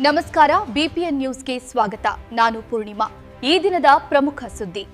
ನಮಸ್ಕಾರ ಬಿಪಿಎನ್ ನ್ಯೂಸ್ಗೆ ಸ್ವಾಗತ. ನಾನು ಪೂರ್ಣಿಮಾ. ಈ ದಿನದ ಪ್ರಮುಖ ಸುದ್ದಿ.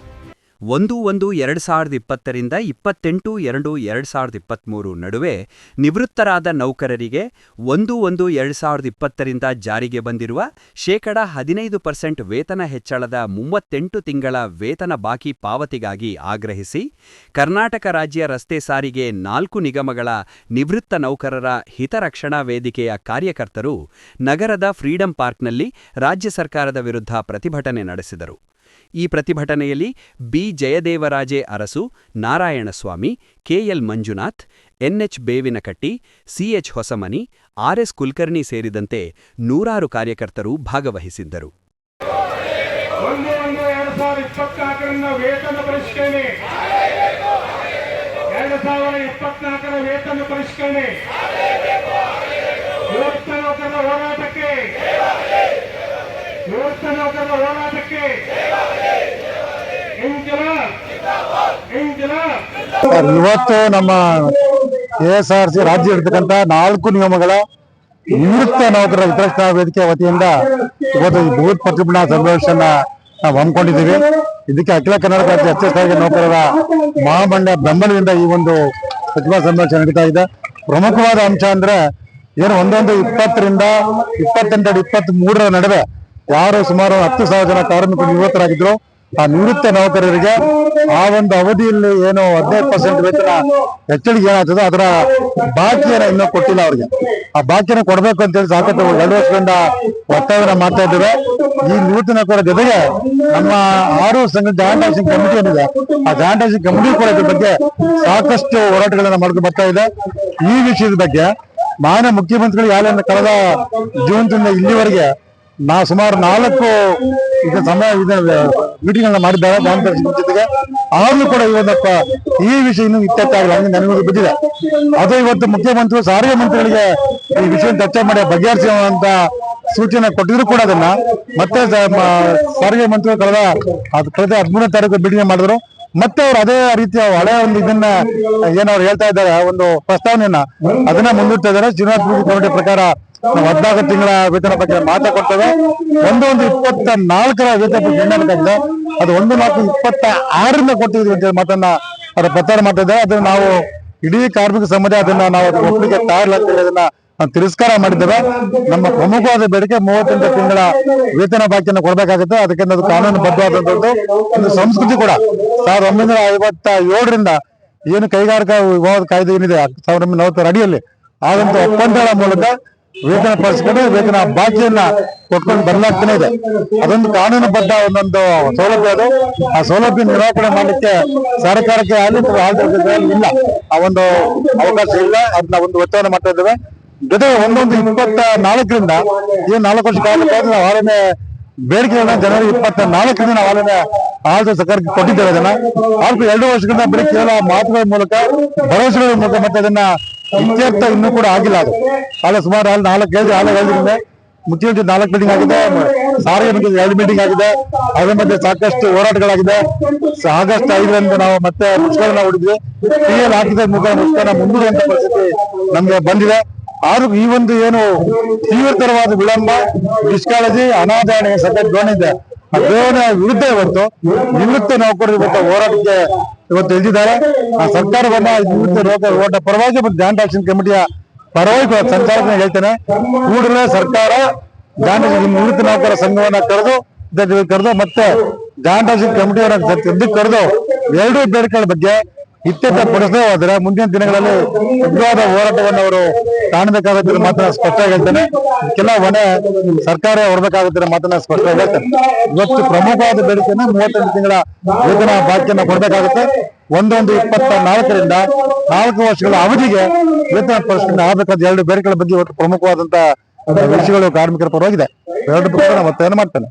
ಒಂದು ಒಂದು ಎರಡು ಸಾವಿರದ ಇಪ್ಪತ್ತರಿಂದ ಇಪ್ಪತ್ತೆಂಟು ಎರಡು ಎರಡು ಸಾವಿರದ ಇಪ್ಪತ್ತ್ಮೂರು ನಡುವೆ ನಿವೃತ್ತರಾದ ನೌಕರರಿಗೆ ಒಂದು ಒಂದು ಎರಡು ಸಾವಿರದ ಇಪ್ಪತ್ತರಿಂದ ಜಾರಿಗೆ ಬಂದಿರುವ ಶೇಕಡ ಹದಿನೈದು ಪರ್ಸೆಂಟ್ ವೇತನ ಹೆಚ್ಚಳದ ಮೂವತ್ತೆಂಟು ತಿಂಗಳ ವೇತನ ಬಾಕಿ ಪಾವತಿಗಾಗಿ ಆಗ್ರಹಿಸಿ, ಕರ್ನಾಟಕ ರಾಜ್ಯ ರಸ್ತೆ ಸಾರಿಗೆ ನಾಲ್ಕು ನಿಗಮಗಳ ನಿವೃತ್ತ ನೌಕರರ ಹಿತರಕ್ಷಣಾ ವೇದಿಕೆಯ ಕಾರ್ಯಕರ್ತರು ನಗರದ ಫ್ರೀಡಂ ಪಾರ್ಕ್ನಲ್ಲಿ ರಾಜ್ಯ ಸರ್ಕಾರದ ವಿರುದ್ಧ ಪ್ರತಿಭಟನೆ ನಡೆಸಿದರು. ಈ ಪ್ರತಿಭಟನೆಯಲ್ಲಿ B. Jayadevaraje Arasu, Narayanaswamy KL Manjunath NH Bevinakatti CH Hosamani RS Kulkarni ಸೇರಿದಂತೆ ನೂರಾರು ಕಾರ್ಯಕರ್ತರು ಭಾಗವಹಿಸಿದ್ದರು. ಹೋರಾಟಕ್ಕೆ. ಹೋರಾಟಕ್ಕೆ. ಇವತ್ತು ನಮ್ಮ ಕೆ ಎಸ್ ಆರ್ ಸಿ ರಾಜ್ಯ ಇರ್ತಕ್ಕಂಥ ನಾಲ್ಕು ನಿಯಮಗಳ ನಿವೃತ್ತ ನೌಕರರ ವಿತರಕ್ಷಣಾ ವೇದಿಕೆ ವತಿಯಿಂದ ಇವತ್ತು ಈ ಬೃಹತ್ ಪ್ರತಿಭಟನಾ ಸಮಾವೇಶನ ನಾವು ಹಮ್ಮಿಕೊಂಡಿದ್ದೀವಿ. ಇದಕ್ಕೆ ಅಖಿಲ ಕರ್ನಾಟಕ ರಾಜ್ಯ ಹೆಚ್ಚು ಸಾರಿಗೆ ನೌಕರರ ಮಹಾಮಂಡ ಬೆಂಬಲದಿಂದ ಈ ಒಂದು ಪ್ರತಿಭಾ ಸಮಾವೇಶ ನಡೀತಾ ಇದೆ. ಪ್ರಮುಖವಾದ ಅಂಶ ಅಂದ್ರೆ ಏನು ಒಂದೊಂದು ಇಪ್ಪತ್ತರಿಂದ ಇಪ್ಪತ್ತೆಂಟು ಇಪ್ಪತ್ತ್ ಮೂರರ ನಡುವೆ ಯಾರು ಸುಮಾರು ಹತ್ತು ಸಾವಿರ ಜನ ಕಾರ್ಮಿಕರು ನಿವೃತ್ತರಾಗಿದ್ರು. ಆ ನಿವೃತ್ತ ನೌಕರರಿಗೆ ಆ ಒಂದು ಅವಧಿಯಲ್ಲಿ ಏನು ಹದಿನೈದು ಪರ್ಸೆಂಟ್ ವೇತನ ಹೆಚ್ಚಳಿಗೆ ಏನಾಗ್ತದೆ ಅದರ ಬಾಕಿಯನ್ನ ಇನ್ನೂ ಕೊಟ್ಟಿಲ್ಲ ಅವ್ರಿಗೆ. ಆ ಬಾಕಿಯನ್ನ ಕೊಡ್ಬೇಕು ಅಂತೇಳಿ ಸಾಕಷ್ಟು ಎರಡು ವರ್ಷದಿಂದ ಒತ್ತಾಯನ ಮಾಡ್ತಾ ಇದ್ದೇವೆ. ಈ ನಿವೃತ್ತ ನೌಕರರ ಜೊತೆಗೆ ನಮ್ಮ ಆರು ಸಂಘ ಜಾಯಿಂಟ್ ಹೌಸಿಂಗ್ ಕಮಿಟಿ ಏನಿದೆ, ಆ ಜಾಯಿಂಟ್ ಹೌಸಿಂಗ್ ಕಮಿಟಿ ಕೂಡ ಇದ್ರ ಬಗ್ಗೆ ಸಾಕಷ್ಟು ಹೋರಾಟಗಳನ್ನ ಮಾಡ್ಕೊಂಡು ಬರ್ತಾ ಇದೆ. ಈ ವಿಷಯದ ಬಗ್ಗೆ ಮಾನ್ಯ ಮುಖ್ಯಮಂತ್ರಿಗಳು ಯಾರು ಕಳೆದ ಜೂನ್ದಿಂದ ಇಲ್ಲಿವರೆಗೆ ನಾ ಸುಮಾರು ನಾಲ್ಕು ಈಗ ಸಮಯ ಮೀಟಿಂಗ್ ಅನ್ನ ಜಾಯಿಂಟ್ ಹೌಸಿಂಗ್ ಜೊತೆಗೆ ಆದ್ರೂ ಕೂಡ ಇವತ್ತಪ್ಪ ಈ ವಿಷಯ ಇನ್ನೂ ಇತ್ಯರ್ಥಾಗಿಲ್ಲ ಹಂಗೆ ನನಗೆ ಬಿದ್ದಿದೆ. ಅದು ಇವತ್ತು ಮುಖ್ಯಮಂತ್ರಿ ಸಾರಿಗೆ ಮಂತ್ರಿಗಳಿಗೆ ಈ ವಿಷಯ ಚರ್ಚೆ ಮಾಡಿ ಬಗೆಹರಿಸುವಂತ ಸೂಚನೆ ಕೊಟ್ಟಿದ್ರು ಕೂಡ ಅದನ್ನ. ಮತ್ತೆ ಸಾರಿಗೆ ಮಂತ್ರಿಗಳು ಕಳೆದ ಅದು ಕಳೆದ ಹದಿಮೂರನೇ ತಾರೀಕು ಮೀಟಿಂಗ್ ಮಾಡಿದ್ರು. ಮತ್ತೆ ಅವ್ರು ಅದೇ ರೀತಿಯ ಹಳೆ ಒಂದು ಇದನ್ನ ಏನವ್ರು ಹೇಳ್ತಾ ಇದ್ದಾರೆ ಒಂದು ಪ್ರಸ್ತಾವನೆಯನ್ನ. ಅದನ್ನ ಮುಂದಿಡ್ತಾ ಇದ್ದಾರೆ. ಶ್ರೀನಿವಾಸ ಕಮಿಟಿ ಪ್ರಕಾರ ಹದಿನಾಲ್ಕು ತಿಂಗಳ ವೇತನ ಬಗ್ಗೆ ಮಾತಾಡ್ತೇವೆ ಒಂದು ಒಂದು ಇಪ್ಪತ್ತ ನಾಲ್ಕರ ವೇತನ ಬೇಕಾಗಿದೆ ಅದು ಒಂದು ನಾಲ್ಕು ಇಪ್ಪತ್ತ ಆರರಿಂದ ಕೊಟ್ಟಿದ್ವಿ ಅಂತ ಮಾತನ್ನ ಅದ್ರ ಪ್ರಚಾರ ಮಾಡ್ತಾ ಇದ್ದಾರೆ. ಅದನ್ನ ನಾವು ಇಡೀ ಕಾರ್ಮಿಕ ಸಮುದಾಯ ಅದನ್ನ ನಾವು ಒಪ್ಪಿಗೆ ತಯಾರಿಲ್ಲ ಅದನ್ನ ತಿರಸ್ಕಾರ ಮಾಡಿದ್ದೇವೆ. ನಮ್ಮ ಪ್ರಮುಖವಾದ ಬೇಡಿಕೆ ಮೂವತ್ತೆಂಟು ತಿಂಗಳ ವೇತನ ಬಾಕಿಯನ್ನು ಕೊಡಬೇಕಾಗುತ್ತೆ. ಅದಕ್ಕೆ ಅದು ಕಾನೂನು ಬದ್ಧವಾದಂತದ್ದು ಒಂದು ಸಂಸ್ಕೃತಿ ಕೂಡ ಸಾವಿರದ ಒಂಬೈನೂರ ಐವತ್ತ ಏಳರಿಂದ ಏನು ಕೈಗಾರಿಕಾ ವಿಭಾಗದ ಕಾಯ್ದೆ ಏನಿದೆ? ಸಾವಿರದ ಒಂಬೈನೂರ ನಲವತ್ತರ ಅಡಿಯಲ್ಲಿ. ಆದಂತ ಒಪ್ಪಂದಗಳ ಮೂಲಕ ವೇತನ ಪಡಿಸ್ಕೊಂಡು ವೇತನ ಬಾಕಿಯನ್ನ ಕೊಟ್ಕೊಂಡು ಬದಲಾಗ್ತಾನೆ ಇದೆ. ಅದೊಂದು ಕಾನೂನುಬದ್ಧ ಒಂದೊಂದು ಸೌಲಭ್ಯ ಅದು. ಆ ಸೌಲಭ್ಯ ನಿರ್ವಹಣೆ ಮಾಡಲಿಕ್ಕೆ ಸರ್ಕಾರಕ್ಕೆ ಆಗಲಿ ಇಲ್ಲ. ಆ ಒಂದು ಅವಕಾಶ ಇಲ್ಲ. ಅದನ್ನ ಒಂದು ಒತ್ತಾಯ ಮಾಡ್ತಾ ಇದ್ದೇವೆ. ಜೊತೆಗೆ ಒಂದೊಂದು ಇಪ್ಪತ್ತ ನಾಲ್ಕರಿಂದ ಈ ನಾಲ್ಕು ವರ್ಷ ಕಾಲಕ್ಕೆ ನಾವು ಆರನೇ ಬೇಡಿಕೆಗಳನ್ನ ಜನವರಿ ಇಪ್ಪತ್ತ ನಾಲ್ಕರಿಂದ ನಾವು ಆಲೋಚನೆ ಆಡಳಿತ ಸರ್ಕಾರಕ್ಕೆ ಕೊಟ್ಟಿದ್ದೇವೆ ಅದನ್ನ ಆದ್ರೂ ಎರಡು ವರ್ಷಗಳಿಂದ ಬರೀ ಕೇವಲ ಮಾತುಗಳ ಮೂಲಕ, ಭರವಸೆಗಳ ಮೂಲಕ ಮತ್ತೆ ಅದನ್ನ ಇತ್ಯರ್ಥ ಇನ್ನೂ ಕೂಡ ಆಗಿಲ್ಲ ಅದು. ಆಗ ಸುಮಾರು ಅಲ್ಲಿ ನಾಲ್ಕು ಗೇಜ್ ಆಲ ಹೇಳಿದ್ರೆ ಮುಖ್ಯಮಂತ್ರಿ ನಾಲ್ಕು ಮೀಟಿಂಗ್ ಆಗಿದೆ ಸಾರಿಗೆ ಮಂತ್ರಿ ಎರಡು ಮೀಟಿಂಗ್ ಆಗಿದೆ. ಅದರ ಮಧ್ಯೆ ಸಾಕಷ್ಟು ಹೋರಾಟಗಳಾಗಿದೆ. ಆಗಸ್ಟ್ ಐದರಂದು ನಾವು ಮತ್ತೆ ಮುಷ್ಕರನ ಹೊಡಿದ್ವಿ ಪಿ ಎಲ್ ಹಾಕಿದ ಮುಖ ಮುಷ್ಕರನ ಮುಂದೂಡುವಂತ ಪರಿಸ್ಥಿತಿ ನಮ್ಗೆ ಬಂದಿದೆ. ಆದ್ರೂ ಈ ಒಂದು ಏನು ತೀವ್ರತರವಾದ ವಿಳಂಬ, ನಿಷ್ಕಾಳಜಿ ಅನಾದರಣೆ ಸದ್ಯ ಧೋರಣೆ ಧೋರಣೆ ವಿರುದ್ಧ ಇವತ್ತು. ನಿವೃತ್ತ ನೌಕರರು ಇವತ್ತು ಹೋರಾಟಕ್ಕೆ ಇವತ್ತು ಎದ್ದಿದ್ದಾರೆ ಆ ಸರ್ಕಾರವನ್ನ ನಿವೃತ್ತ ನೌಕರ ಹೋರಾಟ ಪರವಾಗಿ ಮತ್ತು ಜಾಯಿಂಟ್ ಆಕ್ಷನ್ ಕಮಿಟಿಯ ಪರವಾಗಿ ಸರ್ಕಾರಕ್ಕೆ ಹೇಳ್ತೇನೆ. ಕೂಡಲೇ ಸರ್ಕಾರ ಜಾಯಿಂಟ್ ನಿವೃತ್ತ ನೌಕರ ಸಂಘವನ್ನ ಕರೆದು ಕರೆದು ಮತ್ತೆ ಜಾಯಿಂಟ್ ಆಕ್ಷನ್ ಕಮಿಟಿಯವರ ಕರೆದು ಎರಡೂ ಬೇಡಿಕೆಗಳ ಬಗ್ಗೆ ಇತ್ಯರ್ಥ ಪಡಿಸದೇ ಹೋದ್ರೆ ಮುಂದಿನ ದಿನಗಳಲ್ಲಿ ಉಗ್ರವಾದ ಹೋರಾಟವನ್ನು ಅವರು ಕಾಣಬೇಕಾಗುತ್ತೆ ಮಾತ್ರ ಸ್ಪಷ್ಟವಾಗಿ ಹೇಳ್ತೇನೆ. ಇದಕ್ಕೆಲ್ಲ ಹೊಣೆ ಸರ್ಕಾರ ಹೊರಬೇಕಾಗುತ್ತೆ ಮಾತ್ರ ಸ್ಪಷ್ಟ ಸ್ಪಷ್ಟವಾಗಿ ಹೇಳ್ತೇನೆ. ಇವತ್ತು ಪ್ರಮುಖವಾದ ಬೇಡಿಕೆನ ಮೂವತ್ತೆಂಟು ತಿಂಗಳ ವೇತನ ಬಾಕಿಯನ್ನು ಕೊಡಬೇಕಾಗುತ್ತೆ. ಒಂದೊಂದು ಇಪ್ಪತ್ತ ನಾಲ್ಕರಿಂದ ನಾಲ್ಕು ವರ್ಷಗಳ ಅವಧಿಗೆ ವೇತನ ಪರಿಷ್ಕರಣೆ ಆಗಬೇಕಾದ ಎರಡು ಬೇಡಿಕೆಗಳ ಬಗ್ಗೆ ಇವತ್ತು ಪ್ರಮುಖವಾದಂತಹ ವಿಷಯಗಳು ಕಾರ್ಮಿಕರ ಪರವಾಗಿದೆ. ಎರಡು ಪ್ರಕಾರ ಮತ್ತೆ ಮಾಡ್ತೇನೆ.